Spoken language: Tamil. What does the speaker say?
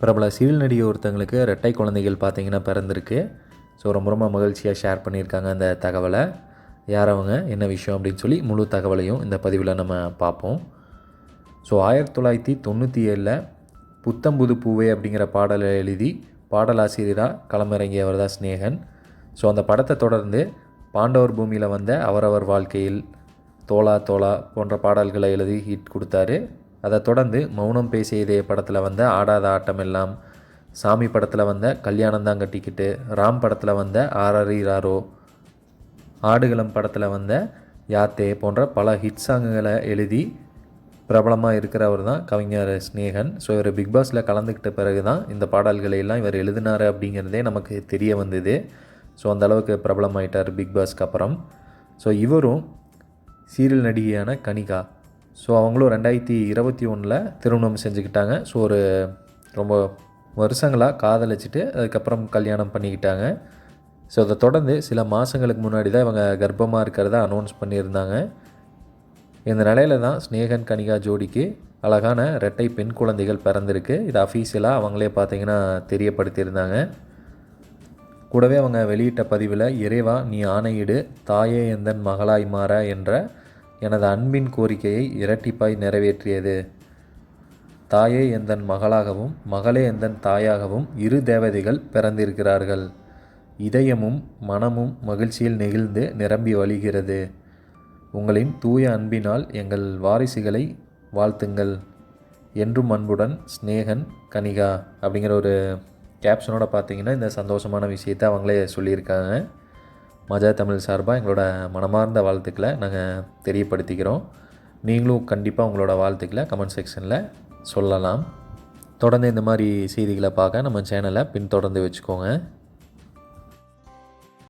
பிரபல சிவில் நடிகை ஒருத்தங்களுக்கு ரெட்டை குழந்தைகள் பார்த்தீங்கன்னா பிறந்திருக்கு. ஸோ ரொம்ப ரொம்ப மகிழ்ச்சியாக ஷேர் பண்ணியிருக்காங்க அந்த தகவலை. யார் அவங்க? என்ன விஷயம் அப்படின்னு சொல்லி முழு தகவலையும் இந்த பதிவில் நம்ம பார்ப்போம். ஸோ ஆயிரத்தி தொள்ளாயிரத்தி தொண்ணூற்றி ஏழில் புத்தம்புது பூவே அப்படிங்கிற பாடலை எழுதி பாடலாசிரியராக களமிறங்கியவர் தான் ஸ்னேகன் ஸோ அந்த படத்தை தொடர்ந்து பாண்டவர் பூமியில் வந்த அவரவர் வாழ்க்கையில் தோலா தோலா போன்ற பாடல்களை எழுதி ஹிட் கொடுத்தாரு. அதை தொடர்ந்து மௌனம் பேசியதே படத்தில் வந்த ஆடாத ஆட்டம் எல்லாம் சாமி படத்தில் வந்த கல்யாணம் தான் கட்டிக்கிட்டு ராம் படத்தில் வந்த ஆரரி ராரோ ஆடுகளம் படத்தில் வந்த யாத்தே போன்ற பல ஹிட் சாங்குகளை எழுதி பிரபலமாக இருக்கிறவர் தான் கவிஞர் ஸ்னேகன் ஸோ இவர் பிக் பாஸில் கலந்துக்கிட்ட பிறகு தான் இந்த பாடல்களை எல்லாம் இவர் எழுதினார் அப்படிங்கிறதே நமக்கு தெரிய வந்தது. ஸோ அந்த அளவுக்கு பிரபலமாயிட்டார் பிக் பாஸ்க்கு அப்புறம். ஸோ இவரும் சீரியல் நடிகையான கனிகா. ஸோ அவங்களும் ரெண்டாயிரத்தி இருபத்தி ஒன்றில் திருமணம் செஞ்சுக்கிட்டாங்க. ஸோ ஒரு ரொம்ப வருஷங்களாக காதலிச்சிட்டு அதுக்கப்புறம் கல்யாணம் பண்ணிக்கிட்டாங்க. ஸோ அதை தொடர்ந்து சில மாதங்களுக்கு முன்னாடி தான் இவங்க கர்ப்பமாக இருக்கிறத அனௌன்ஸ் பண்ணியிருந்தாங்க. இந்த நிலையில தான் ஸ்னேகன் கனிகா ஜோடிக்கு அழகான ரெட்டை பெண் குழந்தைகள் பிறந்திருக்கு. இது அஃபீஷியலாக அவங்களே பார்த்தீங்கன்னா தெரியப்படுத்தியிருந்தாங்க. கூடவே அவங்க வெளியிட்ட பதிவில் இறைவா நீ ஆணையிடு தாயே எந்தன் மகளாய் மாற என்ற எனது அன்பின் கோரிக்கையை இரட்டிப்பாய் நிறைவேற்றியது. தாயே எந்தன் மகளாகவும் மகளே எந்தன் தாயாகவும் இரு தேவதைகள் பிறந்திருக்கிறார்கள். இதயமும் மனமும் மகிழ்ச்சியில் நெகிழ்ந்து நிரம்பி வழிகிறது. உங்களின் தூய அன்பினால் எங்கள் வாரிசுகளை வாழ்த்துங்கள். என்றும் அன்புடன் ஸ்னேகன் கனிகா அப்படிங்கிற ஒரு கேப்ஷனோட பார்த்தீங்கன்னா இந்த சந்தோஷமான விஷயத்தை அவங்களே சொல்லியிருக்காங்க. மஜா தமிழ் சார்பாக எங்களோட மனமார்ந்த வாழ்த்துக்களை நாங்கள் தெரியப்படுத்திக்கிறோம். நீங்களும் கண்டிப்பாக உங்களோட வாழ்த்துக்களை கமெண்ட் செக்ஷனில் சொல்லலாம். தொடர்ந்து இந்த மாதிரி செய்திகளை பார்க்க நம்ம சேனலை பின்தொடர்ந்து வச்சுக்கோங்க.